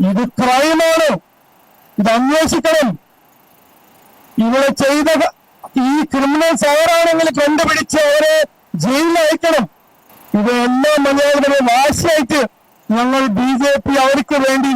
ഇത് ക്രൈമാണ്. ഇത് അന്വേഷിക്കണം. ഇവിടെ ചെയ്ത ഈ ക്രിമിനൽസ് ആരാണെങ്കിൽ കണ്ടുപിടിച്ച് അവരെ ജയിലിൽ അയക്കണം. ഇത് എല്ലാ മലയാളികളും വാശിയായിട്ട് ഞങ്ങൾ ബി ജെ പി അവർക്ക് വേണ്ടി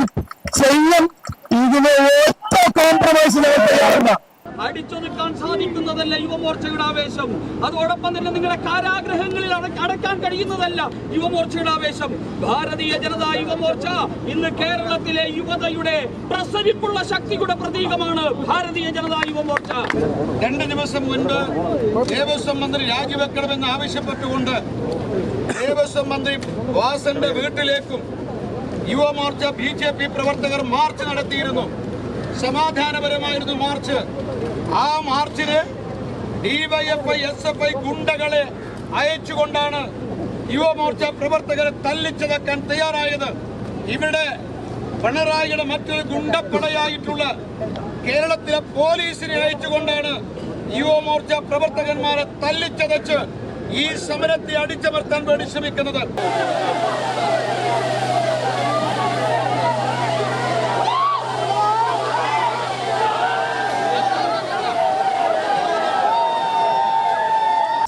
ചെയ്യും. ഇതിനെ ഒറ്റ കോംപ്രമൈസിന് തയ്യാറല്ല. അടിച്ചൊതുക്കാൻ സാധിക്കുന്നതല്ല യുവമോർച്ചയുടെ ആവേശം. അതോടൊപ്പം തന്നെ നിങ്ങളുടെ കാരാഗ്രഹങ്ങളിൽ അടക്കാൻ കഴിയുന്നതല്ല യുവമോർച്ചയുടെ ആവേശം. ഭാരതീയ ജനതാ യുവമോർച്ച ഇന്ന് കേരളത്തിലെ യുവതയുടെ പ്രസരിപ്പുള്ള ശക്തിയുടെ പ്രതീകമാണ് ഭാരതീയ ജനതാ യുവമോർച്ച. രണ്ട് ദിവസം മുൻപ് ദേവസ്വം മന്ത്രി രാജിവെക്കണമെന്ന് ആവശ്യപ്പെട്ടുകൊണ്ട് ദേവസ്വം മന്ത്രി വാസന്റെ വീട്ടിലേക്കും യുവമോർച്ച ബി ജെ പി പ്രവർത്തകർ മാർച്ച് നടത്തിയിരുന്നു. സമാധാനപരമായിരുന്നു മാർച്ച്. ആ മാർച്ചിന് ഡിവൈഎഫ്ഐ എസ് എഫ് ഐ ഗുണ്ടകളെ അയച്ചുകൊണ്ടാണ് യുവമോർച്ച പ്രവർത്തകരെ തല്ലിച്ചതക്കാൻ തയ്യാറായത്. ഇവിടെ പിണറായിയുടെ മറ്റൊരു ഗുണ്ടപ്പടയായിട്ടുള്ള കേരളത്തിലെ പോലീസിനെ അയച്ചുകൊണ്ടാണ് യുവമോർച്ച പ്രവർത്തകന്മാരെ തല്ലിച്ചതച്ച് ഈ സമരത്തെ അടിച്ചമർത്താൻ വേണ്ടി ശ്രമിക്കുന്നത്.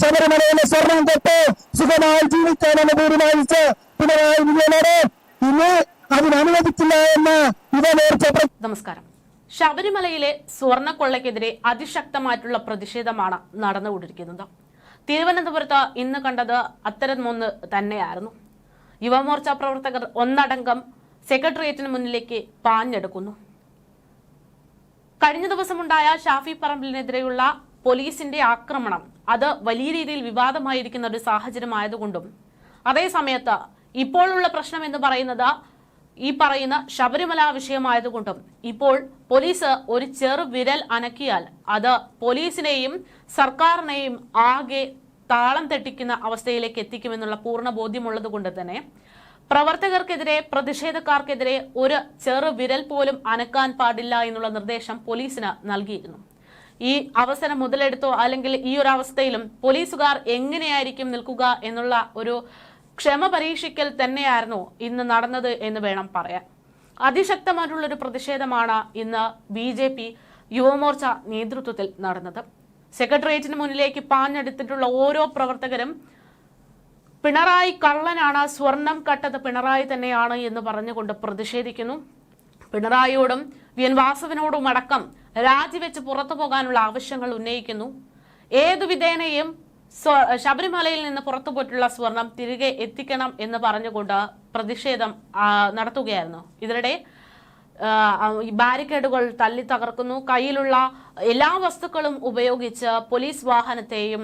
ശബരിമലയിലെ സ്വർണം തൊട്ട് സുഖമായി ജീവിക്കാനെന്ന് തീരുമാനിച്ച് പിണറായി വിജയനോട് ഇന്ന് അതിനനുവദിക്കില്ല എന്ന് ഇവ നമസ്കാരം. ശബരിമലയിലെ സ്വർണക്കൊള്ളയ്ക്കെതിരെ അതിശക്തമായിട്ടുള്ള പ്രതിഷേധമാണ് നടന്നുകൊണ്ടിരിക്കുന്നത്. തിരുവനന്തപുരത്ത് ഇന്ന് കണ്ടത് അത്തരമൊന്ന് തന്നെയായിരുന്നു. യുവമോർച്ച പ്രവർത്തകർ ഒന്നടങ്കം സെക്രട്ടേറിയറ്റിന് മുന്നിലേക്ക് പാഞ്ഞെടുക്കുന്നു. കഴിഞ്ഞ ദിവസമുണ്ടായ ഷാഫി പറമ്പിലിനെതിരെയുള്ള പോലീസിന്റെ ആക്രമണം അത് വലിയ രീതിയിൽ വിവാദമായിരിക്കുന്ന ഒരു സാഹചര്യമായതുകൊണ്ടും അതേ സമയത്ത് ഇപ്പോഴുള്ള പ്രശ്നം എന്ന് പറയുന്നത് ഈ പറയുന്ന ശബരിമല വിഷയമായതുകൊണ്ടും ഇപ്പോൾ പോലീസ് ഒരു ചെറു വിരൽ അനക്കിയാൽ അത് പോലീസിനെയും സർക്കാരിനെയും ആകെ താളം തെട്ടിക്കുന്ന അവസ്ഥയിലേക്ക് എത്തിക്കുമെന്നുള്ള പൂർണ ബോധ്യമുള്ളത് കൊണ്ട് തന്നെ പ്രവർത്തകർക്കെതിരെ പ്രതിഷേധക്കാർക്കെതിരെ ഒരു ചെറു വിരൽ പോലും അനക്കാൻ പാടില്ല എന്നുള്ള നിർദ്ദേശം പോലീസിന് നൽകിയിരുന്നു. ഈ അവസരം മുതലെടുത്തോ അല്ലെങ്കിൽ ഈ ഒരു അവസ്ഥയിലും പോലീസുകാർ എങ്ങനെയായിരിക്കും നിൽക്കുക എന്നുള്ള ഒരു ക്ഷമ പരീക്ഷിക്കൽ തന്നെയായിരുന്നു ഇന്ന് നടന്നത് എന്ന് വേണം പറയാൻ. അതിശക്തമായിട്ടുള്ള ഒരു പ്രതിഷേധമാണ് ഇന്ന് ബി ജെ പി യുവമോർച്ച നേതൃത്വത്തിൽ നടന്നത്. സെക്രട്ടേറിയറ്റിന് മുന്നിലേക്ക് പാഞ്ഞെടുത്തിട്ടുള്ള ഓരോ പ്രവർത്തകരും പിണറായി കള്ളനാണ് സ്വർണം കട്ടത് പിണറായി തന്നെയാണ് എന്ന് പറഞ്ഞുകൊണ്ട് പ്രതിഷേധിക്കുന്നു. പിണറായിയോടും വി എൻ വാസവനോടും അടക്കം രാജിവെച്ച് പുറത്തു പോകാനുള്ള ആവശ്യങ്ങൾ ഉന്നയിക്കുന്നു. ഏതു വിധേനയും ശബരിമലയിൽ നിന്ന് പുറത്തുപോയിട്ടുള്ള സ്വർണം തിരികെ എത്തിക്കണം എന്ന് പറഞ്ഞുകൊണ്ട് പ്രതിഷേധം നടത്തുകയായിരുന്നു. ഇതിനിടെ ബാരിക്കേഡുകൾ തല്ലി തകർക്കുന്നു. കയ്യിലുള്ള എല്ലാ വസ്തുക്കളും ഉപയോഗിച്ച് പോലീസ് വാഹനത്തെയും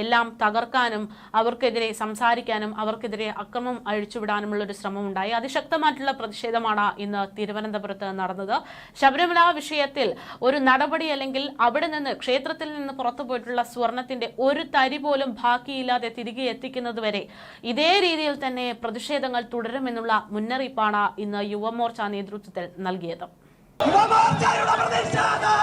എല്ലാം തകർക്കാനും അവർക്കെതിരെ സംസാരിക്കാനും അവർക്കെതിരെ അക്രമം അഴിച്ചുവിടാനുമുള്ള ഒരു ശ്രമം ഉണ്ടായി അതിശക്തമായിട്ടുള്ള പ്രതിഷേധമാണ് ഇന്ന് തിരുവനന്തപുരത്ത് നടന്നത്. ശബരിമല വിഷയത്തിൽ ഒരു നടപടി അല്ലെങ്കിൽ അവിടെ നിന്ന് ക്ഷേത്രത്തിൽ നിന്ന് പുറത്തു പോയിട്ടുള്ള സ്വർണത്തിന്റെ ഒരു തരി പോലും ബാക്കിയില്ലാതെ തിരികെ എത്തിക്കുന്നതുവരെ ഇതേ രീതിയിൽ തന്നെ പ്രതിഷേധങ്ങൾ തുടരുമെന്നുള്ള മുന്നറിയിപ്പാണ് ഇന്ന് യുവമോർച്ച നേതൃത്വത്തിൽ നൽകിയത്. യുവമോർച്ചയുടെ പ്രതിഷേധം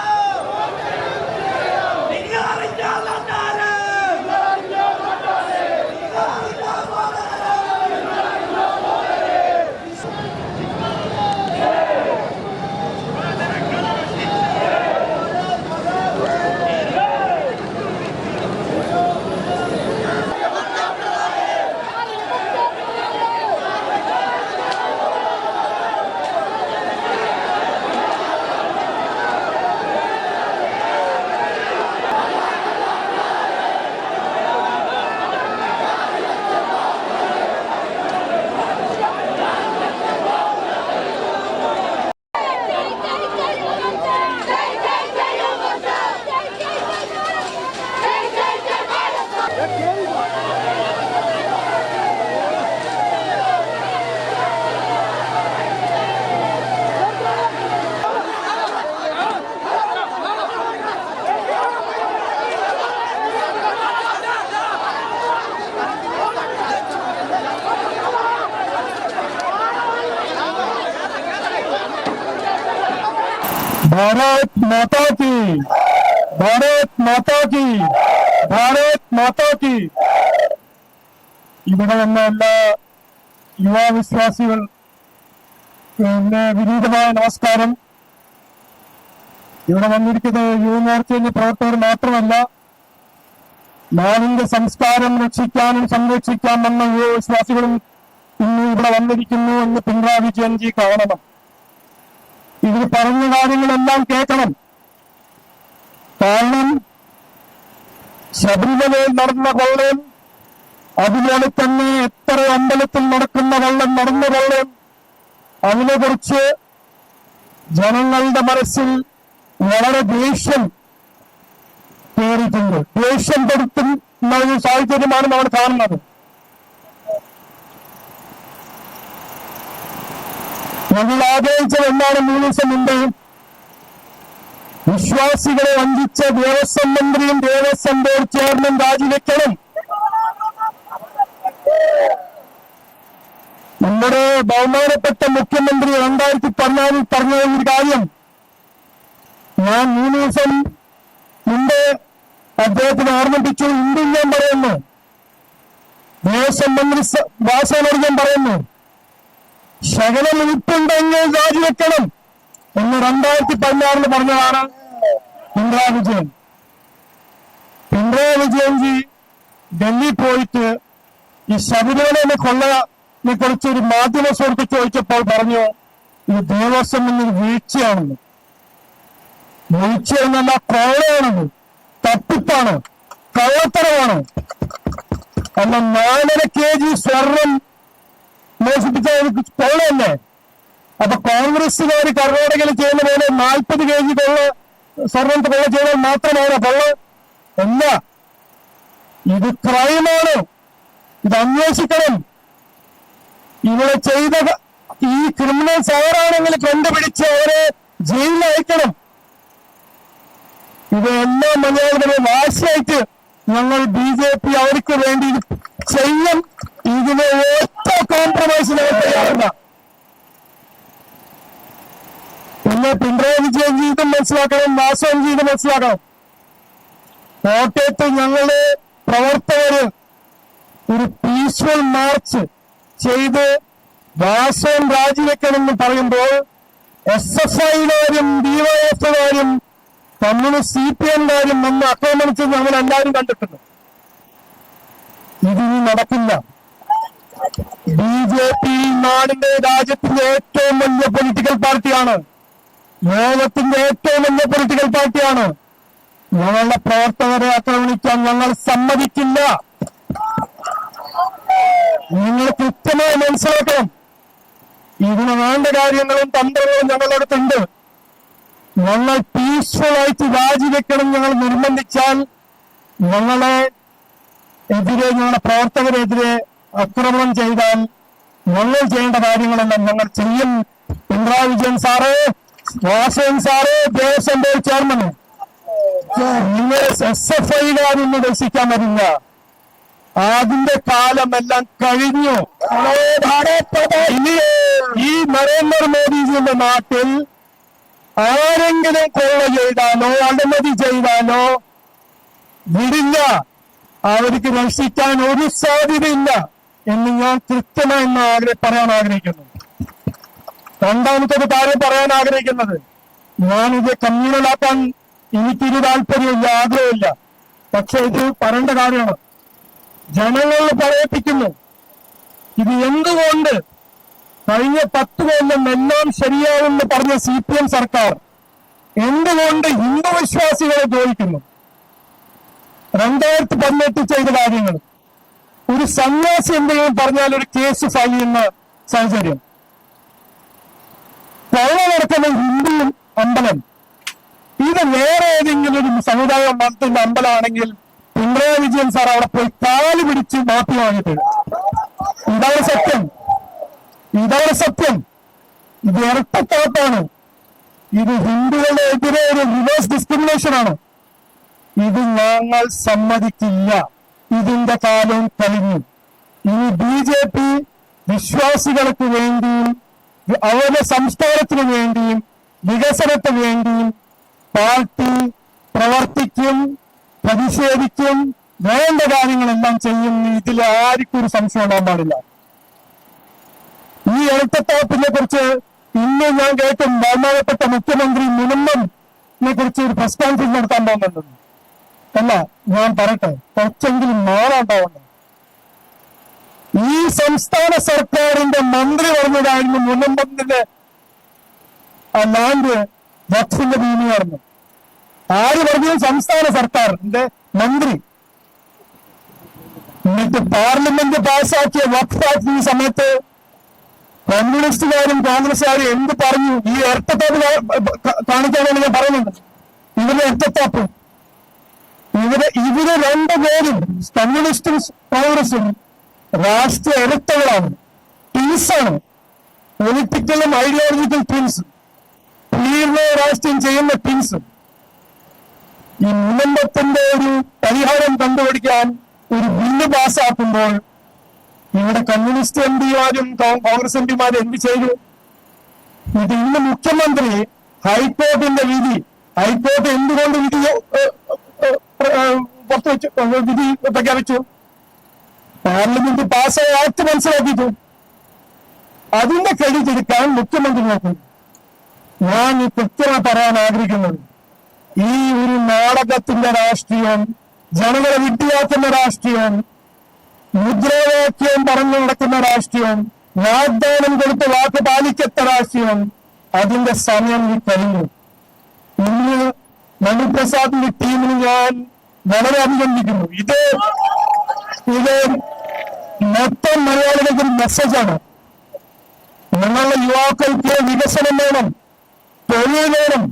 ഭാരത് മാതാ കി. ഇവിടെ വന്ന എല്ലാ യുവാവിശ്വാസികൾ പിന്നെ വിനീതമായ നമസ്കാരം. ഇവിടെ വന്നിരിക്കുന്നത് യുവമോർച്ചയിലെ പ്രവർത്തകർ മാത്രമല്ല നാടിന്റെ സംസ്കാരം രക്ഷിക്കാനും സംരക്ഷിക്കാൻ വന്ന യുവവിശ്വാസികളും ഇന്ന് ഇവിടെ വന്നിരിക്കുന്നു എന്ന് പിണറായി വിജയൻ ജി കാണണം. ഇവർ പറഞ്ഞ കാര്യങ്ങളെല്ലാം കേൾക്കണം. കാരണം ശബരിമലയിൽ നടന്ന കൊള്ളയും അതുപോലെ തന്നെ എത്ര അമ്പലത്തിൽ നടക്കുന്ന കള്ളം നടന്ന കൊള്ളയും അതിനെ കുറിച്ച് ജനങ്ങളുടെ മനസ്സിൽ വളരെ ദേഷ്യം കയറിയിട്ടുണ്ട് ദേഷ്യം പെടുത്തുന്ന ഒരു സാഹചര്യമാണ് നമ്മൾ കാണുന്നത്. ഞങ്ങൾ ആഗ്രഹിച്ചത് എന്താണ് മൂന്ന് ദിവസം മുമ്പ് വിശ്വാസികളെ വഞ്ചിച്ച ദേവസ്വം മന്ത്രിയും ദേവസ്വം ബോർഡ് ചെയർമാൻ രാജിവെക്കണം. നമ്മുടെ ബഹുമാനപ്പെട്ട മുഖ്യമന്ത്രി രണ്ടായിരത്തി പതിനാലിൽ പറഞ്ഞ ഒരു കാര്യം. ഞാൻ മൂന്ന് ദിവസം മുമ്പ് അദ്ദേഹത്തിന് ഓർമ്മിപ്പിച്ചു. ഇന്നും ഞാൻ പറയുന്നു. ദേവസ്വം മന്ത്രി വാസനോട് ഞാൻ പറയുന്നു. ശകലം ഉൾപ്പുണ്ടെങ്കിൽ രാജിവെക്കണം എന്ന് രണ്ടായിരത്തി പതിനാറിൽ പറഞ്ഞതാണ് പിണറായി വിജയൻ. പിണറായി വിജയൻജി ഡൽഹി പോയിട്ട് ഈ ശബരിമലയിലെ കൊള്ളനെ കുറിച്ച് ഒരു മാധ്യമ സുഹൃത്ത് ചോദിച്ചപ്പോൾ പറഞ്ഞു ഇത് ദേവസ്വം എന്നൊരു വീഴ്ചയാണെന്ന്. വീഴ്ച എന്നല്ല കോളയാണെന്ന് തട്ടിപ്പാണ്. കള്ളത്തരമാണ്. അല്ല നാലര കെ ജി സ്വർണം മോഷിപ്പിച്ച കൊള്ളയല്ലേ? അപ്പൊ കോൺഗ്രസ്സുകാർ കർണാടകയിൽ ചെയ്യുന്ന പോലെ നാൽപ്പത് കെ ജി കൊള്ള സ്വർണം കൊള്ള ചെയ്താൽ മാത്രമാണ് കൊള്ള അല്ല ഇത് ക്രൈമാണ്. ഇത് അന്വേഷിക്കണം. ഇവിടെ ചെയ്ത ഈ ക്രിമിനൽസ് ആരാണെങ്കിൽ കണ്ടുപിടിച്ച് അവരെ ജയിലിൽ അയക്കണം. ഇതെല്ലാം മലയാളികളെ വാശിയായിട്ട് ഞങ്ങൾ ബി ജെ പി അവർക്ക് വേണ്ടി ചെയ്യും. ഇതിനെ ഒറ്റ കോംപ്രമൈസ് തയ്യാറില്ല. പിന്നെ പിണറായി വിജയൻ ജീവിതം മനസ്സിലാക്കണം വാസവൻ ജീവിതം മനസ്സിലാക്കണം. കോട്ടയത്ത് ഞങ്ങൾ പ്രവർത്തകര് ഒരു പീസ്ഫുൾ മാർച്ച് ചെയ്ത് വാസവൻ രാജിവെക്കണമെന്ന് പറയുമ്പോൾ എസ് എഫ് ഐക്കാരും ഡിവൈഎഫുകാരും കമ്മ്യൂണിസ്റ്റ് സി പി എംകാരും വന്ന് ആക്രമണിച്ചത് നമ്മൾ എല്ലാവരും കണ്ടിട്ടുണ്ട്. ഇതിനി നടക്കില്ല. ബി ജെ പി നാടിന്റെ രാജ്യത്തിന്റെ ഏറ്റവും വലിയ പൊളിറ്റിക്കൽ പാർട്ടിയാണ് ലോകത്തിന്റെ ഏറ്റവും വലിയ പൊളിറ്റിക്കൽ പാർട്ടിയാണ് ഞങ്ങളുടെ പ്രവർത്തകരെ ആക്രമിക്കാൻ ഞങ്ങൾ സമ്മതിക്കില്ല. നിങ്ങൾ കൃത്യമായി മനസ്സിലാക്കണം. ഇതിന് വേണ്ട കാര്യങ്ങളും തന്ത്രങ്ങളും ഞങ്ങളുടെ അടുത്തുണ്ട്. ഞങ്ങൾ പീസ്ഫുൾ ആയിട്ട് രാജിവെക്കണം ഞങ്ങൾ നിർബന്ധിച്ചാൽ ഞങ്ങളെ എതിരെ ഞങ്ങളുടെ പ്രവർത്തകരെതിരെ ആക്രമണം ചെയ്താൽ ഞങ്ങൾ ചെയ്യേണ്ട കാര്യങ്ങളെല്ലാം ഞങ്ങൾ ചെയ്യും. Pinarayi Vijayan sir! Vasavan sir Devaswom board chairman നിങ്ങൾ എസ് എഫ് ഐകാരൊന്നും ദർശിക്കാൻ പറ്റില്ല അതിന്റെ കാലമെല്ലാം കഴിഞ്ഞു. ഈ നരേന്ദ്രമോദിജിയുടെ നാട്ടിൽ ആരെങ്കിലും കൊള്ള ചെയ്താലോ അഴിമതി ചെയ്താലോ വിടില്ല. അവർക്ക് രക്ഷിക്കാൻ ഒരു സാധ്യതയില്ല എന്ന് ഞാൻ കൃത്യമായി ഇന്ന് പറയാൻ ആഗ്രഹിക്കുന്നു. രണ്ടാമത്തെ കാര്യം പറയാൻ ആഗ്രഹിക്കുന്നത്. ഞാനിത് കമ്മ്യൂണലാക്കാൻ എനിക്കൊരു താല്പര്യമില്ല ആഗ്രഹമില്ല. പക്ഷെ ഇത് പറയേണ്ട കാര്യമാണ്. ജനങ്ങൾ പറയിപ്പിക്കുന്നു. ഇത് എന്തുകൊണ്ട് കഴിഞ്ഞ പത്ത് കൊല്ലം എല്ലാം ശരിയാവുമെന്ന് പറഞ്ഞ സി പി എം സർക്കാർ എന്തുകൊണ്ട് ഹിന്ദു വിശ്വാസികളെ ദ്രോഹിക്കുന്നു? രണ്ടായിരത്തി പതിനെട്ട് ചെയ്ത കാര്യങ്ങൾ. ഒരു സന്യാസി എന്തെങ്കിലും പറഞ്ഞാൽ ഒരു കേസ് ഫയൽ ചെയ്യുന്ന സാഹചര്യം. കൊള്ള നടക്കുന്ന ഹിന്ദു അമ്പലം. ഇത് വേറെ ഏതെങ്കിലും ഒരു സമുദായ മതത്തിന്റെ അമ്പലമാണെങ്കിൽ പിണറായി വിജയൻ സാർ അവിടെ പോയി കാൽ പിടിച്ച് മാപ്പി വാങ്ങിയിട്ട് ഇതാണ് സത്യം. ഇതാണ് സത്യം. ഇത് ഇരട്ടത്താപ്പാണ് ഇത് ഹിന്ദുക്കളുടെ എതിരെ ഒരു റിവേഴ്സ് ഡിസ്ക്രിമിനേഷൻ ആണ്. ഇത് ഞങ്ങൾ സമ്മതിക്കില്ല. ഇതിന്റെ കാലം കഴിഞ്ഞു. ഇനി ബി ജെ പി വിശ്വാസികൾക്ക് വേണ്ടിയും അവരുടെ സംസ്കാരത്തിന് വേണ്ടിയും വികസനത്തിന് വേണ്ടിയും പാർട്ടി പ്രവർത്തിക്കും പ്രതിഷേധിക്കും വേണ്ട കാര്യങ്ങളെല്ലാം ചെയ്യും ഇതിൽ ആർക്കും ഒരു സംശയം ഉണ്ടാകാൻ പാടില്ല. ഈ ഇരട്ടത്താപ്പിനെ കുറിച്ച് ഇന്ന് ഞാൻ കേട്ടും ബഹുമാനപ്പെട്ട മുഖ്യമന്ത്രി മുനമ്മനെ കുറിച്ച് ഒരു പ്രസ് കോൺഫറൻസ് നടത്താൻ പോകുന്നുണ്ടെന്ന് അല്ല ഞാൻ പറയട്ടെ കുറച്ചെങ്കിലും നാളുണ്ടാവണം ഈ സംസ്ഥാന സർക്കാരിന്റെ മന്ത്രി പറഞ്ഞതായിരുന്നു മുന്നമ്പത്തിന്റെ ലാൻഡ് വഖഫിന്റെ ഭൂമിയായിരുന്നു. ആര് പറഞ്ഞു സംസ്ഥാന സർക്കാരിന്റെ മന്ത്രി. എന്നിട്ട് പാർലമെന്റ് പാസാക്കിയ വഖഫ് ആക്ട് ഈ സമയത്ത് കമ്മ്യൂണിസ്റ്റുകാരും കോൺഗ്രസ്സുകാരും എന്ത് പറഞ്ഞു? ഈ ഇരട്ടത്താപ്പ് കാണിക്കാനാണ് ഞാൻ പറയുന്നത്. ഇവരുടെ ഇരട്ടത്താപ്പ് ഇവർ ഇവർ രണ്ടുപേരും കമ്മ്യൂണിസ്റ്റും കോൺഗ്രസും രാഷ്ട്രീയ ഇരട്ടകളാണ് ടീംസാണ് പൊളിറ്റിക്കലും ഐഡിയോളജിക്കൽ ട്വിൻസ് തീർന്ന രാഷ്ട്രീയം ചെയ്യുന്ന ട്വിൻസ് ഈ മുനമ്പത്തിന്റെ ഒരു പരിഹാരം കണ്ടുപിടിക്കാൻ ഒരു ബില്ല് പാസ്സാക്കുമ്പോൾ ഇവിടെ കമ്മ്യൂണിസ്റ്റ് എം പിമാരും കോൺഗ്രസ് എം പിമാരും എന്ത് ചെയ്തു? ഇത് ഇന്ന് മുഖ്യമന്ത്രി ഹൈക്കോർട്ടിന്റെ വിധി ഹൈക്കോർട്ട് എന്തുകൊണ്ട് വിധി പുറത്തുവച്ചു വിധി പ്രഖ്യാപിച്ചു? പാർലമെന്റ് പാസ്സായ ആക്ട് മനസ്സിലാക്കിയിട്ടു? അതിന്റെ ക്രെഡിറ്റ് എടുക്കാൻ മുഖ്യമന്ത്രി നോക്കുന്നു. ഞാൻ ഈ കൃത്യമായി പറയാൻ ആഗ്രഹിക്കുന്നത് ഈ ഒരു നാടകത്തിന്റെ രാഷ്ട്രീയം ജനങ്ങളെ വിട്ടിയാക്കുന്ന രാഷ്ട്രീയം മുദ്രാവാക്യം പറഞ്ഞു നടക്കുന്ന രാഷ്ട്രീയം വാഗ്ദാനം കൊടുത്ത് വാക്ക് പാലിക്കത്ത രാഷ്ട്രീയം അതിന്റെ സമയം ഈ കഴിഞ്ഞു. ഇന്ന് മണിപ്രസാദിന്റെ ടീമിന് ഞാൻ വളരെ അഭിനന്ദിക്കുന്നു. ഇത് ഇത് മൊത്തം മലയാളികൾക്ക് ഒരു മെസ്സേജാണ് നിങ്ങളുടെ യുവാക്കൾക്ക് വികസനം വേണം തൊഴിൽ വേണം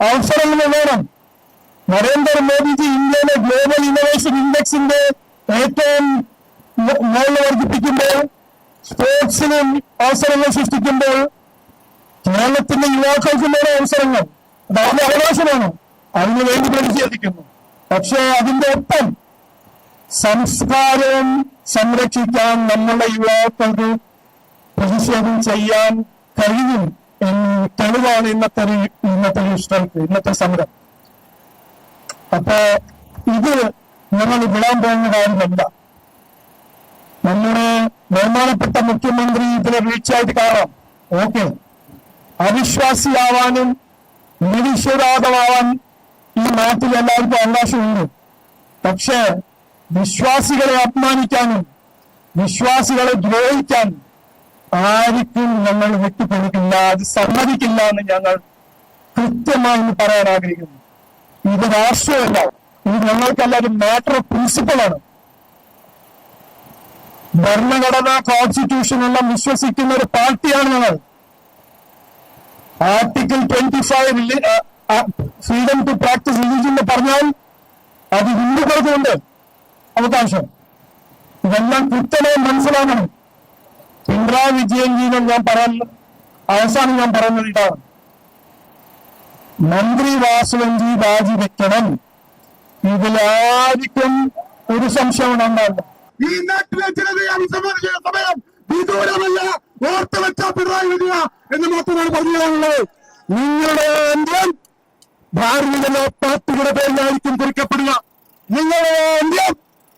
അവസരങ്ങൾ വേണം. നരേന്ദ്രമോദിജി ഇന്ത്യയിലെ ഗ്ലോബൽ ഇന്നോവേഷൻ ഇൻഡെക്സിന്റെ ഏറ്റവും മുകളിൽ വർദ്ധിപ്പിക്കുമ്പോൾ സ്പോർട്സിനും അവസരങ്ങൾ സൃഷ്ടിക്കുമ്പോൾ കേരളത്തിന്റെ യുവാക്കൾക്കും വേറെ അവസരങ്ങൾ. അവരുടെ അവകാശമാണ്. അതിനു വേണ്ടി പ്രതിഷേധിക്കുന്നു. പക്ഷേ അതിന്റെ ഒപ്പം സംസ്കാരവും സംരക്ഷിക്കാൻ നമ്മുടെ യുവാക്കൾക്ക് പ്രതിഷേധം ചെയ്യാൻ കഴിയും എന്ന് തെളിവാണ് ഇന്നത്തെ ഇന്നത്തെ സ്ട്രൈക്ക് ഇന്നത്തെ സമരം. അപ്പോ ഇത് ഞങ്ങൾ വിടാൻ പോകുന്ന കാര്യമല്ല. നമ്മുടെ ബഹുമാനപ്പെട്ട മുഖ്യമന്ത്രി ഇതിനെ വീഴ്ചയായിട്ട് കാണാം. ഓക്കെ. അവിശ്വാസിയാവാനും നിരീശ്വരാതമാവാൻ ഈ നാട്ടിൽ എല്ലാവർക്കും അവകാശമുണ്ട്. പക്ഷേ വിശ്വാസികളെ അപമാനിക്കാനും വിശ്വാസികളെ ദ്രോഹിക്കാൻ ആർക്കും ഞങ്ങൾ വിട്ടുകൊടുക്കില്ല അത് സമ്മതിക്കില്ല എന്ന് ഞങ്ങൾ കൃത്യമായി പറയാൻ ആഗ്രഹിക്കുന്നു. ഇത് രാഷ്ട്രീയമല്ല. ഇത് ഞങ്ങൾക്കല്ല ഒരു മാറ്റർ ഓഫ് പ്രിൻസിപ്പളാണ് ഭരണഘടന കോൺസ്റ്റിറ്റ്യൂഷൻ എല്ലാം വിശ്വസിക്കുന്ന ഒരു പാർട്ടിയാണ് ഞങ്ങൾ. Article twenty five freedom to practice religion പറഞ്ഞാൽ അത് ഹിന്ദുക്കൾക്കുണ്ട് അവകാശം. ഇതെല്ലാം കൃത്യമായി മനസ്സിലാക്കണം. പിണറായി വിജയൻ ഞാൻ പറയാൻ അവസാനം ഞാൻ പറയുന്നത് ഇതാണ്. മന്ത്രി വാസുവഞ്ചി രാജിവെക്കണം ഇതിലാരിക്കും ഒരു സംശയം ഉണ്ടാവില്ല എന്ന് മാത്രമാണ് പറഞ്ഞു തരാനുള്ളത് നിങ്ങളുടെ അന്ത്യം ഭാരതീയ പാർട്ടിയുടെ പേരിലായിരിക്കും കുറിക്കപ്പെടുക. നിങ്ങളുടെ അന്ത്യം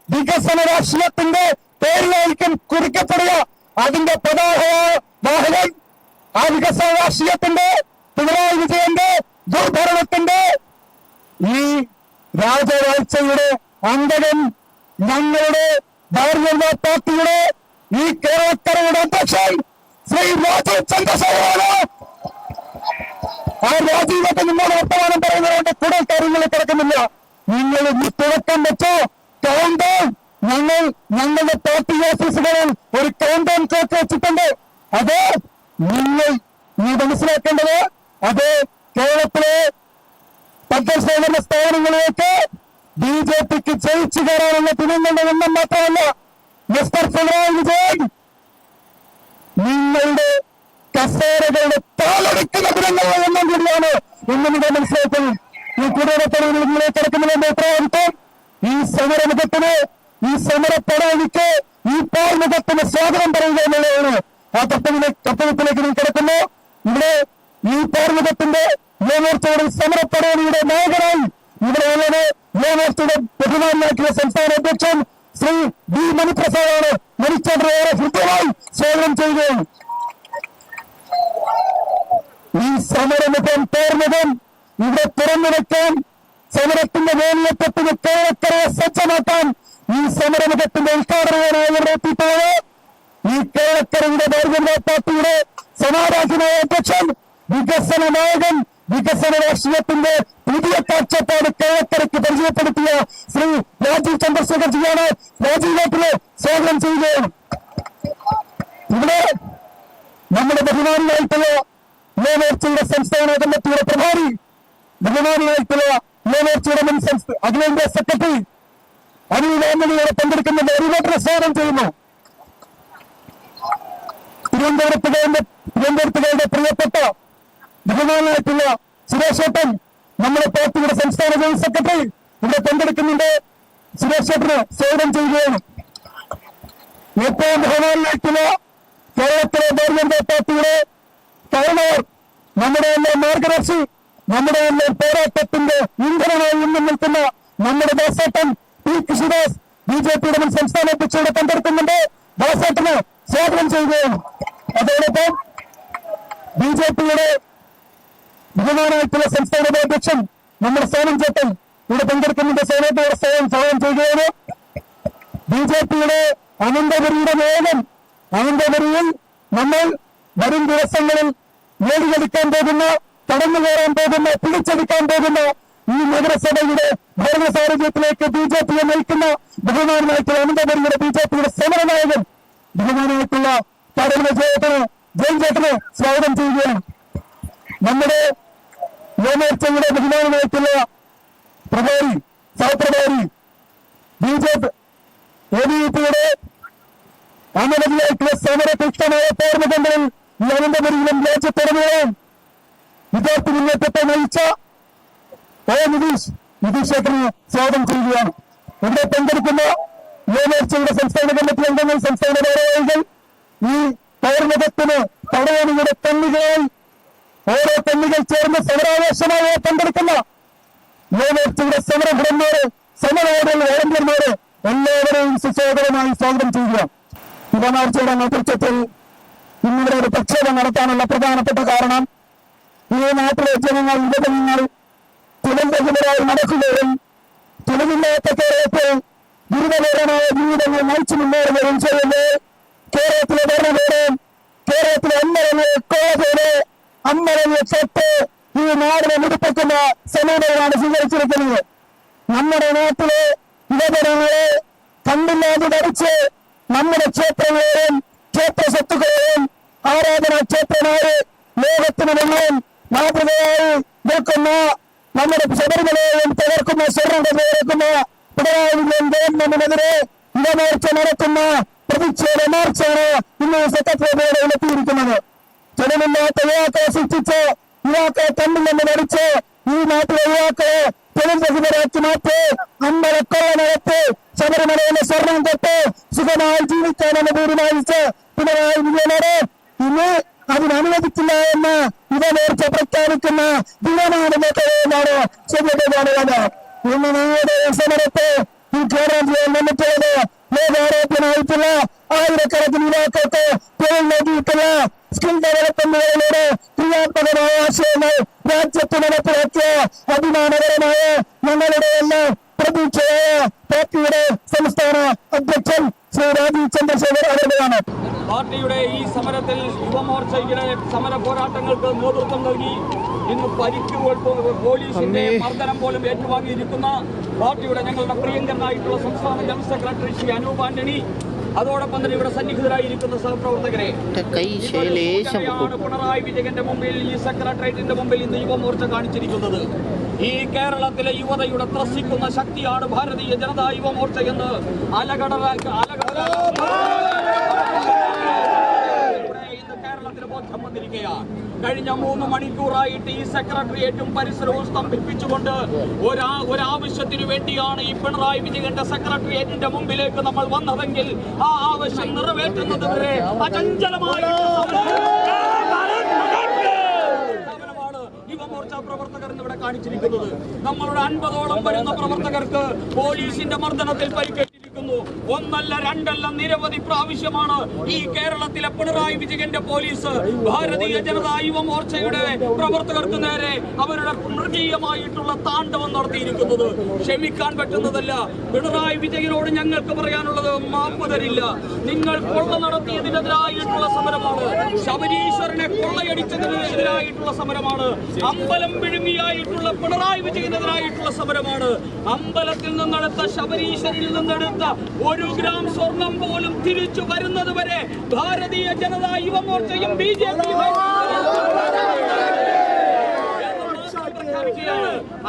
വികസന രാഷ്ട്രീയത്തിന്റെ പേരിലായിരിക്കും കുറിക്കപ്പെടുക. അതിന്റെ പതാക വാഹനം ആ വികസന രാഷ്ട്രീയത്തിന്റെ പിണറായി വിജയന്റെ ദുർഭരണത്തിന്റെ ഈ രാജവാഴ്ചയുടെ അന്തരം ഞങ്ങളുടെ ഭാരതീയ പാർട്ടിയുടെ ഈ കേരളക്കരയുടെ അധ്യക്ഷൻ ശ്രീ രാജീവ് ചന്ദ്രശേഖരാണ് ആ രാജീവൊക്കെ നിങ്ങളുടെ വർത്തമാനം പറയുന്നതുകൊണ്ട് കൂടുതൽ കാര്യങ്ങൾ കിടക്കുന്നില്ല നിങ്ങൾ തുടക്കം വെച്ചോ? കൗണ്ട് ഞങ്ങൾ ഞങ്ങളുടെ പാർട്ടി ഓഫീസുകളിൽ ഒരു കൗണ്ട് ഡൗൺ ക്ലോക്ക് വെച്ചിട്ടുണ്ട്. അത് നിങ്ങൾ നീ മനസ്സിലാക്കേണ്ടത് അത് കേരളത്തിലെ തദ്ദേശഭരണ സ്ഥാപനങ്ങളിലേക്ക് ബി ജെ പിക്ക് ജയിച്ചു കയറാനുള്ള ദിനങ്ങളുടെ എണ്ണം മാത്രമല്ല മിസ്റ്റർ പിണറായി വിജയൻ നിങ്ങളുടെ കസേരകളുടെ താളടിക്കുന്ന ദിനങ്ങളുടെ എണ്ണം കൂടിയാണ് എന്ന് നിങ്ങൾ മനസ്സിലാക്കുന്നത്. ഈ കുടിയേറ്റത്തിൽ നിങ്ങളെ കിടക്കുന്നതിന്റെ ഉത്തരവാദിത്വം ഈ സമരമുഖത്തിന് ഈ സമര പടവലിക്ക് ഈ പോർമുഖത്തിന് സ്വാഗതം പറയുക എന്നുള്ളതാണ് ആ തത്വത്തിലെ തത്വത്തിലേക്ക് നിങ്ങൾ കിടക്കുന്നു ഇവിടെ ഈ പോർമുഖത്തിന്റെ യുവമോർച്ചയുടെ സമരപ്പടവലിയുടെ നായകനായി ഇവിടെ ഉള്ളത് യുവമോർച്ചയുടെ ബഹുമാനായിട്ടുള്ള സംസ്ഥാന അധ്യക്ഷൻ ശ്രീ ബി മണിപ്രസാദാണ് മണിച്ചേട്ടനെ ഏറെ ഹൃദ്യമായി സ്വാഗതം ചെയ്യുകയാണ് ഈ സമരമുഖം തോർമുഖം ഇവിടെ തുറന്നു വെക്കാൻ സമരത്തിന്റെ വേലിയത്വത്തിന് കേരളക്കരയെ സജ്ജമാക്കാൻ ഈ സമരമുഖത്തിന്റെ ഉദ്ഘാടനമായി ഇവിടെ എത്തിപ്പോയത് ഈ കേരളക്കരയുടെ ദൈർഘ്യ പാർട്ടിയുടെ സമാരാധനായ അധ്യക്ഷൻ വികസന നായകൻ വികസന രാഷ്ട്രീയത്തിന്റെ പുതിയ കാഴ്ചപ്പാട് കേരളക്കരയ്ക്ക് പരിചയപ്പെടുത്തിയ ശ്രീ രാജീവ് ചന്ദ്രശേഖർജിയാണ് രാജീവേട്ടിലെ സ്വാഗതം ചെയ്യുകയും ഇവിടെ നമ്മുടെ ബഹുമാനിയായിട്ടുള്ള യുവമോർച്ചയുടെ സംസ്ഥാന കമ്മിറ്റിയുടെ പ്രഭാരി ബഹുമാനിയായിട്ടുള്ള യുവമോർച്ചയുടെ മുൻ അഖിലേന്ത്യാ സെക്രട്ടറി അനിൽ വേമണിയോടെ പങ്കെടുക്കുന്ന ഒരുപാട് സ്വാഗതം ചെയ്യുന്നു. തിരുവനന്തപുരത്തുകാരുടെ തിരുവനന്തപുരത്തുകാരുടെ പ്രിയപ്പെട്ട ബഹുമാനായിട്ടുള്ള സുരേഷ് ഏട്ടൻ നമ്മുടെ പാർട്ടിയുടെ സംസ്ഥാന ജനറൽ സെക്രട്ടറി ഇവിടെ പങ്കെടുക്കുന്നുണ്ട്. സുരേഷ് സേവനം ചെയ്യുകയാണ്. ഏറ്റവും ബഹുമാനായിട്ടുള്ള കേരളത്തിലെ ഗവൺമെന്റ് പാർട്ടിയുടെ തലവർ നമ്മുടെ എല്ലാം മാർഗദർശി നമ്മുടെ എല്ലാം പോരാട്ടത്തിന്റെ ഇന്ധനമായി ഇന്നും നിൽക്കുന്ന നമ്മുടെ ദാസേട്ടൻ പി കൃഷിദാസ് ബി ജെ പിയുടെ മുൻ സംസ്ഥാന അധ്യക്ഷയുടെ പങ്കെടുക്കുന്നുണ്ട്. ദാസേട്ടന് സ്വാഗതം ചെയ്യുകയാണ്. അതോടൊപ്പം ബി ജെ പിയുടെ ബഹുമാനായിട്ടുള്ള സംസ്ഥാന അധ്യക്ഷൻ നമ്മുടെ സോനം ചേട്ടൻ ഇവിടെ പങ്കെടുക്കുന്നുണ്ട് സോനത്തോടെ സ്വയം സ്വാഗതം ചെയ്യുകയാണ്. ബി ജെ പിയുടെ അനന്തപുരിയുടെ നേതം അനന്തപുരിയിൽ നമ്മൾ വരും ദിവസങ്ങളിൽ നേടിയെടുക്കാൻ പോകുന്ന കടന്നു കയറാൻ പോകുന്ന പിടിച്ചെടുക്കാൻ പോകുന്ന ഈ നഗരസഭയുടെ ഭരണ സാരഥ്യത്തിലേക്ക് ബി ജെ പിയെ നയിക്കുന്ന ബഹുമാനായിട്ടുള്ള അനന്തപുരിയുടെ ബി ജെ പിയുടെ സമരനായകൻ ബഹുമാനായിട്ടുള്ള കടൽ വിജയത്തിന് ജയൻ ചേട്ടന് സ്വാഗതം ചെയ്യുകയാണ്. നമ്മുടെ യുവമോർച്ചയുടെ ബഹുമാനായിട്ടുള്ള പ്രഭാരി സഹപ്രഭാരി ബി ജെ എ ബി പിയുടെ അനവധിയായിട്ടുള്ള സമരപുഷ്ടമായ പോർമുഖങ്ങളിൽ ഈ അനന്തപുരിയിലും രാജ്യത്തുടനീളം വിദ്യാർത്ഥി മുന്നേറ്റത്തെ നയിച്ച ഓ നിതീഷ്. നിതീഷേട്ടന് സ്വാഗതം ചെയ്യുകയാണ്. ഇവിടെ പങ്കെടുക്കുന്ന യുവമോർച്ചയുടെ സംസ്ഥാന കമ്മിറ്റി അംഗങ്ങൾ സംസ്ഥാന ഭാരവാഹികൾ ഈ പൗർമുഖത്തിന് തടയാനിയുടെ കണ്ണികളായി ഓരോ കണ്ണികൾ ചേർന്ന് സമരാവേശമായി പങ്കെടുക്കുന്ന യുവമോർച്ചയുടെ സമരഭടന്മാര് സമരവാദികൾ വോളണ്ടിയർമാര് എല്ലാവരെയും സുസ്വാഗതമായി സ്വാഗതം ചെയ്യുക. യുവമോർച്ചയുടെ നേതൃത്വത്തിൽ ഇന്നിവിടെ ഒരു പ്രക്ഷേപം നടത്താനുള്ള പ്രധാനപ്പെട്ട കാരണം ഈ നാട്ടിലെ ജനങ്ങൾ യുവജനങ്ങൾ തുലന്തകുലരായി നടക്കുകയും തുലവില്ലാത്ത കേരളത്തിൽ ദുരിതകരമായ ജീവിതങ്ങൾ നയിച്ചു മുന്നേറുകയും ചെയ്യുന്നത് കേരളത്തിലെ ഭരണകൂടം കേരളത്തിലെ അമ്പലങ്ങൾ കോളേജ് അമ്പലങ്ങൾ തൊട്ട് ഈ നാടിനെ മുടിപ്പിക്കുന്ന സമീപനമാണ് സ്വീകരിച്ചിരിക്കുന്നത്. നമ്മുടെ നാട്ടിലെ യുവജനങ്ങളെ കണ്ടില്ലാതെ ധരിച്ച് നമ്മുടെ ക്ഷേത്രങ്ങളെയും ക്ഷേത്ര സ്വത്തുക്കളെയും ആരാധനാ ക്ഷേത്രമായി ലോകത്തിന് മുഴുവൻ മാതൃകയായി നിൽക്കുന്ന നമ്മുടെ ശബരിമലയെയും തകർക്കുന്ന സ്വർണം തകർക്കുന്ന പിണറായി വിജയൻ ഗവൺമെന്റിനെതിരെ യുവമോർച്ച നടത്തുന്ന പ്രതിഷേധ മാർച്ചാണ് ഇന്ന് സെക്രട്ടറിയുടെ എത്തിയിരിക്കുന്നത്. തൊഴിലില്ലാത്ത യുവാക്കളെ സൃഷ്ടിച്ച് യുവാക്കളെ കണ്ണില്ലെന്ന് മരിച്ച് ഈ നാട്ടിലെ യുവാക്കളെ തൊഴിൽ രഹിതരാക്കി മാറ്റി അമ്പലക്കൊള്ള നടത്തി ശബരിമലയിലെ സ്വർണം തൊട്ട് സുഖമായി ജീവിക്കാനെന്ന് തീരുമാനിച്ച് പിണറായി വിജയനോട് ഇനി അതിനനുവദിക്കില്ല എന്ന് യുവമോർച്ച പ്രഖ്യാപിക്കുന്ന ദിനമാണ് നേട്ടമെന്നാണ് ശരിയായിട്ട് കാണുന്നത് ഇന്ന് നിങ്ങളുടെ സമരത്തെ ഉദ്ഘാടനം ചെയ്യാൻ വന്നിട്ടുള്ളത് ലോകാരോഗ്യനായിട്ടുള്ള ആയിരക്കണക്കിന് യുവാക്കൾക്ക് തൊഴിൽ നൽകിയിട്ടുള്ള സ്കിൽ ഡെവലപ്മെന്റുകളിലൂടെ ക്രിയാത്മകമായ ആശയങ്ങൾ രാജ്യത്ത് നടപ്പിലാക്കിയ അഭിമാനകരമായ ഞങ്ങളുടെ എല്ലാം പ്രതീക്ഷയായ പാർട്ടിയുടെ സംസ്ഥാന അധ്യക്ഷൻ ശ്രീ രാജീവ് ചന്ദ്രശേഖർ അവരുടെയാണ് പാർട്ടിയുടെ ഈ സമരത്തിൽ യുവമോർച്ച ഇങ്ങനെ സമര പോരാട്ടങ്ങൾക്ക് നേതൃത്വം നൽകി ഇന്ന് പരിക്കു പോലീസിന്റെ മർദ്ദനം പോലും ഏറ്റുവാങ്ങിയിരിക്കുന്ന പാർട്ടിയുടെ ഞങ്ങളുടെ പ്രിയങ്കരനായിട്ടുള്ള സംസ്ഥാന ജനറൽ സെക്രട്ടറി ശ്രീ അനൂപ് ആന്റണി അതോടൊപ്പം തന്നെ ഇവിടെ സന്നിഹിതരായിരിക്കുന്ന സഹപ്രവർത്തകരെ കൈ ശൈലേശം സൂചനയാണ് പിണറായി വിജയന്റെ മുമ്പിൽ ഈ സെക്രട്ടേറിയറ്റിന്റെ മുമ്പിൽ ഇന്ന് യുവമോർച്ച കാണിച്ചിരിക്കുന്നത്. ഈ കേരളത്തിലെ യുവതയുടെ ത്രസിക്കുന്ന ശക്തിയാണ് ഭാരതീയ ജനതാ യുവമോർച്ച എന്ന് അലകടല അലകടല കേരളത്തിന് ബോധ്യം വന്നിരിക്കുകയാണ്. കഴിഞ്ഞ മൂന്ന് മണിക്കൂറായിട്ട് ഈ സെക്രട്ടേറിയറ്റും പരിസരവും സ്തംഭിപ്പിച്ചുകൊണ്ട് ഒരാ ഒരാവശ്യത്തിനു വേണ്ടിയാണ് ഈ പിണറായി വിജയന്റെ സെക്രട്ടേറിയറ്റിന്റെ മുമ്പിലേക്ക് നമ്മൾ വന്നതെങ്കിൽ ആ ആവശ്യം നിറവേറ്റുന്നത് വരെ അചഞ്ചലമായ പ്രവർത്തകർ ഇവിടെ കാണിച്ചിരിക്കുന്നത്. നമ്മളുടെ അൻപതോളം വരുന്ന പ്രവർത്തകർക്ക് പോലീസിന്റെ മർദ്ദനത്തിൽ പരിക്കേറ്റിരിക്കുന്നു ഒന്നല്ല രണ്ടല്ല നിരവധി പ്രാവശ്യമാണ് ഈ കേരളത്തിലെ പിണറായി വിജയന്റെ പോലീസ് ഭാരതീയ ജനതാ യുവ മോർച്ചയുടെ പ്രവർത്തകർക്ക് നേരെ അവരുടെ മൃഗീയമായിട്ടുള്ള താണ്ഡവം നടത്തിയിരിക്കുന്നത്. ക്ഷമിക്കാൻ പറ്റുന്നതല്ല. പിണറായി വിജയനോട് ഞങ്ങൾക്ക് പറയാനുള്ളത് മാപ്പ് തരില്ല നിങ്ങൾ കൊള്ള നടത്തിയതിനെതിരായിട്ടുള്ള സമരമാണ്. ശബരീശ്വരനെ കൊള്ളയടിച്ചതിനെതിരായിട്ടുള്ള സമരമാണ്. അമ്പലം വിഴുങ്ങിയായിട്ടുള്ള പിണറായി വിജയനെതിരായിട്ടുള്ള സമരമാണ്. അമ്പലത്തിൽ നിന്നെടുത്ത ശബരീശ്വരിൽ നിന്നെടുത്ത ഒരു ഗ്രാം സ്വർണം പോലും തിരിച്ചു വരുന്നത് വരെ ഭാരതീയ ജനതാ യുവമോർച്ചയും ബി ജെ പി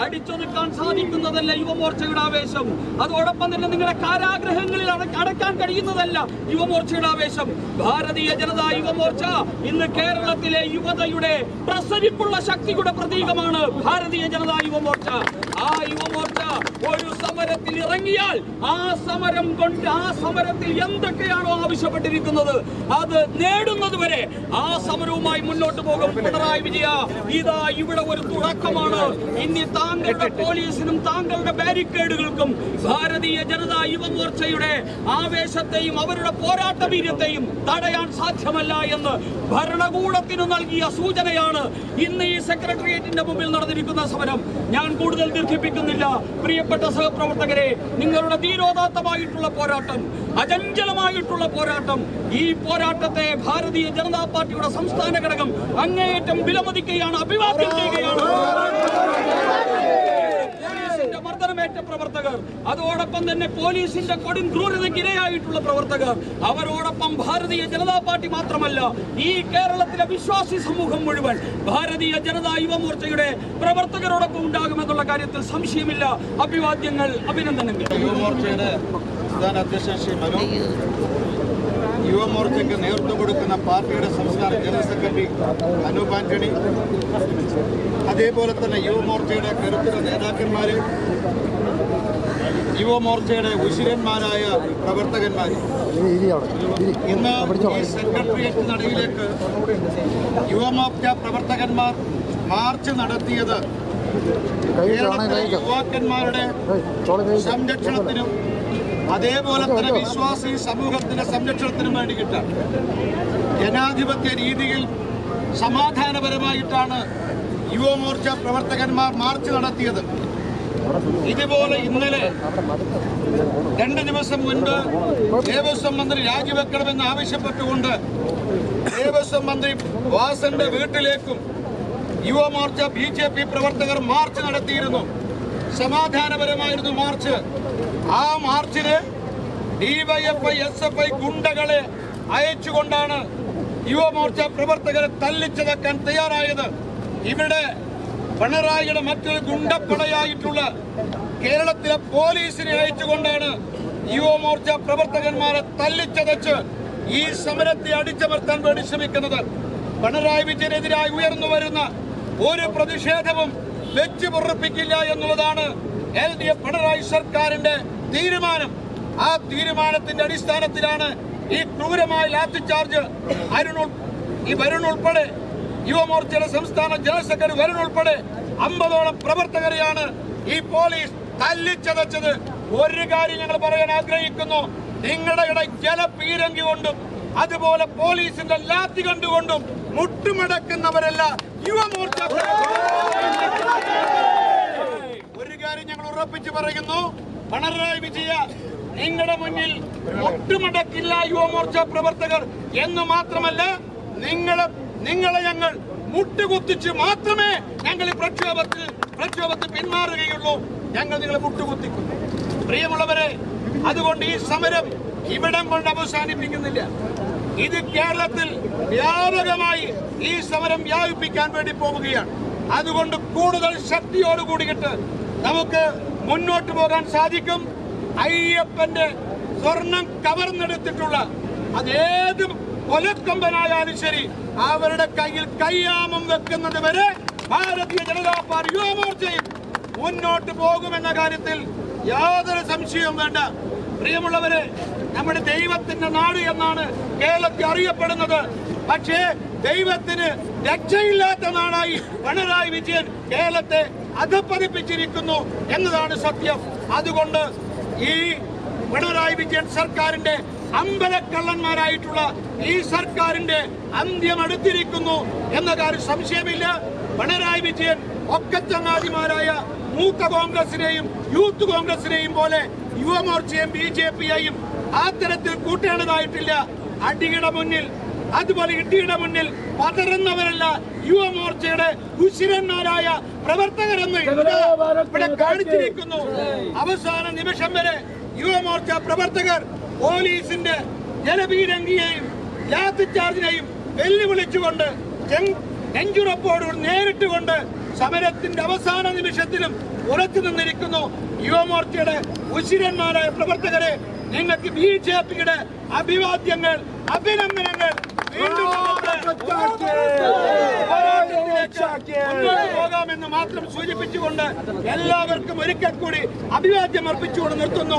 അടിച്ചൊതുക്കാൻ സാധിക്കുന്നതല്ല യുവമോർച്ചയുടെ ആവേശം. അതോടൊപ്പം തന്നെ നിങ്ങളുടെ കാരാഗ്രഹങ്ങളിൽ അടക്കാൻ കഴിയുന്നതല്ല യുവമോർച്ചയുടെ ആവേശം. ഭാരതീയ ജനതാ യുവമോർച്ച ഇന്ന് കേരളത്തിലെ യുവതയുടെ പ്രസരിപ്പുള്ള ശക്തിയുടെ പ്രതീകമാണ് ഭാരതീയ ജനതാ യുവമോർച്ച. ആ യുവമോർച്ച ഒരു സമരത്തിൽ ഇറങ്ങിയാൽ ആ സമരം കൊണ്ട് ആ സമരത്തിൽ എന്തൊക്കെയാണോ ആവശ്യപ്പെട്ടിരിക്കുന്നത് അത് നേടുന്നത് വരെ ആ സമരവുമായി മുന്നോട്ട് പോകും. പിണറായി വിജയ ഇതാ ഇവിടെ ഒരു തുടക്കമാണ്. ഇനി താങ്കളുടെ പോലീസിനും താങ്കളുടെ ബാരിക്കേഡുകൾക്കും ഭാരതീയ ജനതാ യുവമോർച്ചയുടെ ആവേശത്തെയും അവരുടെ പോരാട്ട വീര്യത്തെയും തടയാൻ സാധ്യമല്ല എന്ന് ഭരണകൂടത്തിന് നൽകിയ സൂചനയാണ് ഇന്ന് ഈ സെക്രട്ടേറിയറ്റിന്റെ മുമ്പിൽ നടന്നിരിക്കുന്ന സമരം. ഞാൻ കൂടുതൽ ദീർഘിപ്പിക്കുന്നില്ല. പ്രിയപ്പെട്ട സഹപ്രവർത്തകരെ നിങ്ങളുടെ ധീരോദാത്തമായിട്ടുള്ള പോരാട്ടം അചഞ്ചലമായിട്ടുള്ള പോരാട്ടം ഈ പോരാട്ടത്തെ ഭാരതീയ ജനതാ പാർട്ടിയുടെ സംസ്ഥാന ഘടകം അങ്ങേയറ്റം വിലമതിക്കുകയാണ് അഭിവാദ്യം ചെയ്യുകയാണ്. പോലീസിന്റെ പ്രവർത്തകർ അതോടൊപ്പം തന്നെ പോലീസിന്റെ കൊടും ക്രൂരതയ്ക്കിരയായിട്ടുള്ള പ്രവർത്തകർ അവരോടൊപ്പം ഭാരതീയ ജനതാ പാർട്ടി മാത്രമല്ല ഈ കേരളത്തിലെ വിശ്വാസി സമൂഹം മുഴുവൻ ഭാരതീയ ജനതാ യുവമോർച്ചയുടെ പ്രവർത്തകരോടൊപ്പം ഉണ്ടാകുമെന്നുള്ള കാര്യത്തിൽ സംശയമില്ല. അഭിവാദ്യങ്ങൾ അഭിനന്ദനങ്ങൾ. യുവമോർച്ചയുടെ സംസ്ഥാന അധ്യക്ഷൻ ശ്രീ യുവമോർച്ചയ്ക്ക് നേതൃത്വം കൊടുക്കുന്ന പാർട്ടിയുടെ സംസ്ഥാന ജനറൽ സെക്രട്ടറി അനൂപ് ആന്റണി അതേപോലെ തന്നെ യുവമോർച്ചയുടെ കരുത്തുള്ള നേതാക്കന്മാര് യുവമോർച്ചയുടെ ഉശിരന്മാരായ പ്രവർത്തകന്മാർ. ഇന്ന് ഈ സെക്രട്ടേറിയറ്റ് നടയിലേക്ക് യുവമോർച്ച പ്രവർത്തകന്മാർ മാർച്ച് നടത്തിയത് കേരളത്തിലെ യുവാക്കന്മാരുടെ സംരക്ഷണത്തിനും അതേപോലെ തന്നെ വിശ്വാസി സമൂഹത്തിന്റെ സംരക്ഷണത്തിനും വേണ്ടിയിട്ടാണ് ജനാധിപത്യ രീതിയിൽ സമാധാനപരമായിട്ടാണ് യുവമോർച്ച പ്രവർത്തകന്മാർ മാർച്ച് നടത്തിയത്. ഇതുപോലെ ഇന്നലെ രണ്ട് ദിവസം മുൻപ് ദേവസ്വം മന്ത്രി രാജിവെക്കണമെന്ന് ആവശ്യപ്പെട്ടുകൊണ്ട് ദേവസ്വം മന്ത്രി വാസന്റെ വീട്ടിലേക്കും യുവമോർച്ച ബി ജെ പി പ്രവർത്തകർ മാർച്ച് നടത്തിയിരുന്നു. സമാധാനപരമായിരുന്നു മാർച്ച്. ആ മാർച്ചിന് ഡിവൈഎഫ്ഐ എസ് എഫ് ഐ ഗുണ്ടകളെ അയച്ചുകൊണ്ടാണ് യുവമോർച്ച പ്രവർത്തകരെ തല്ലിച്ചതക്കാൻ തയ്യാറായത്. ഇവിടെ പിണറായിയുടെ മറ്റൊരു ഗുണ്ടപ്പടയായിട്ടുള്ള കേരളത്തിലെ പോലീസിനെ അയച്ചുകൊണ്ടാണ് യുവമോർച്ച പ്രവർത്തകന്മാരെ തല്ലിച്ചതച്ച് ഈ സമരത്തെ അടിച്ചമർത്താൻ വേണ്ടി ശ്രമിക്കുന്നത്. പിണറായി വിജയനെതിരായി ഉയർന്നു വരുന്ന ഒരു പ്രതിഷേധവും വെച്ചു പൊറപ്പിക്കില്ല എന്നുള്ളതാണ് എൽ ഡി എഫ് പിണറായി സർക്കാരിന്റെ തീരുമാനം. ആ തീരുമാനത്തിന്റെ അടിസ്ഥാനത്തിലാണ് ഈ ക്രൂരമായ ലാത്തിചാർജ് അരുൺ ഈ വരുൺ ഉൾപ്പെടെ യുവമോർച്ചയുടെ സംസ്ഥാന ജനറൽ സെക്രട്ടറി വരുൺ ഉൾപ്പെടെ അമ്പതോളം പ്രവർത്തകരെയാണ് ഈ പോലീസ് തല്ലിച്ചതച്ചത്. ഒരു കാര്യം ഞങ്ങൾ പറയാൻ ആഗ്രഹിക്കുന്നു. നിങ്ങളുടെ ഇടയിൽ ജലപീരങ്കി കൊണ്ടും അതുപോലെ പോലീസിന്റെ ലാത്തി കണ്ടുകൊണ്ടും മുട്ടുമടക്കുന്നവരല്ല യുവമോർച്ച. ഒരു കാര്യം ഞങ്ങൾ ഉറപ്പിച്ചു പറയുന്നു. പിണറായി വിജയ നിങ്ങളുടെ മുന്നിൽ ഒട്ടുമടക്കില്ല യുവമോർച്ച പ്രവർത്തകർ എന്ന് മാത്രമല്ല നിങ്ങളെ നിങ്ങളെ ഞങ്ങൾ മുട്ടുകുത്തിച്ച് മാത്രമേ ഞങ്ങൾ ഈ പ്രക്ഷോഭത്തിൽ പ്രക്ഷോഭത്തിൽ പിന്മാറുകയുള്ളൂ. ഞങ്ങൾ നിങ്ങളെ മുട്ടുകുത്തിക്കും പ്രിയമുള്ളവരെ അതുകൊണ്ട് ഈ സമരം ഇവിടം കൊണ്ട് അവസാനിപ്പിക്കുന്നില്ല. ഇത് കേരളത്തിൽ വ്യാപകമായി ഈ സമരം വ്യാപിപ്പിക്കാൻ വേണ്ടി പോവുകയാണ് അതുകൊണ്ട് കൂടുതൽ ശക്തിയോടുകൂടിയിട്ട് നമുക്ക് മുന്നോട്ട് പോകാൻ സാധിക്കും. അയ്യപ്പന്റെ സ്വർണം കവർന്നെടുത്തിട്ടുള്ള അതേത് കൊലക്കൊമ്പനായാലും ശരി. അവരുടെ കയ്യിൽ കയ്യാമം വെക്കുന്നത് വരെ ഭാരതീയ ജനതാ പാർട്ടി യുവമോർച്ചയും മുന്നോട്ട് പോകുമെന്ന കാര്യത്തിൽ യാതൊരു സംശയവും വേണ്ട. പ്രിയമുള്ളവരെ നമ്മുടെ ദൈവത്തിന്റെ നാട് എന്നാണ് കേരളത്തിൽ അറിയപ്പെടുന്നത്. പക്ഷേ ദൈവത്തിന് രക്ഷയില്ലാത്ത നാടായി പിണറായി വിജയൻ കേരളത്തെ അധപ്പതിപ്പിച്ചിരിക്കുന്നു എന്നതാണ് സത്യം. അതുകൊണ്ട് ഈ പിണറായി വിജയൻ സർക്കാരിന്റെ അമ്പലക്കള്ളന്മാരായിട്ടുള്ള ഈ സർക്കാരിന്റെ അന്ത്യം അടുത്തിരിക്കുന്നു എന്ന കാര്യം സംശയമില്ല. പിണറായി വിജയൻ ഒക്കച്ചങ്ങാതിമാരായ മൂത്ത കോൺഗ്രസിനെയും യൂത്ത് കോൺഗ്രസിനെയും പോലെ യുവമോർച്ചയും ബി ജെ പിയെയും ആ തരത്തിൽ കൂട്ടേണ്ടതായിട്ടില്ല. അടിയുടെ മുന്നിൽ അതുപോലെ ഇടിയുടെ മുന്നിൽ പതറുന്നവരല്ല യുവമോർച്ചയുടെ ഉശിരന്മാരായ പ്രവർത്തകരെന്ന് ഇവിടെ കാണിച്ചിരിക്കുന്നു. അവസാന നിമിഷം വരെ യുവമോർച്ച പ്രവർത്തകർ പോലീസിന്റെ ജലപീരങ്കിയെയും ലാത്തി ചാർജിനെയും വെല്ലുവിളിച്ചുകൊണ്ട് നെഞ്ചുറപ്പോട് നേരിട്ടുകൊണ്ട് സമരത്തിന്റെ അവസാന നിമിഷത്തിലും ഉറച്ചു നിന്നിരിക്കുന്നു യുവമോർച്ചയുടെ ഉശിരന്മാരായ പ്രവർത്തകരെ. നിങ്ങൾക്ക് ബി ജെ പിയുടെ അഭിവാദ്യങ്ങൾ അഭിനന്ദനങ്ങൾ പോകാമെന്ന് മാത്രം സൂചിപ്പിച്ചുകൊണ്ട് എല്ലാവർക്കും ഒരിക്കൽ കൂടി അഭിവാദ്യം അർപ്പിച്ചുകൊണ്ട് നിർത്തുന്നു.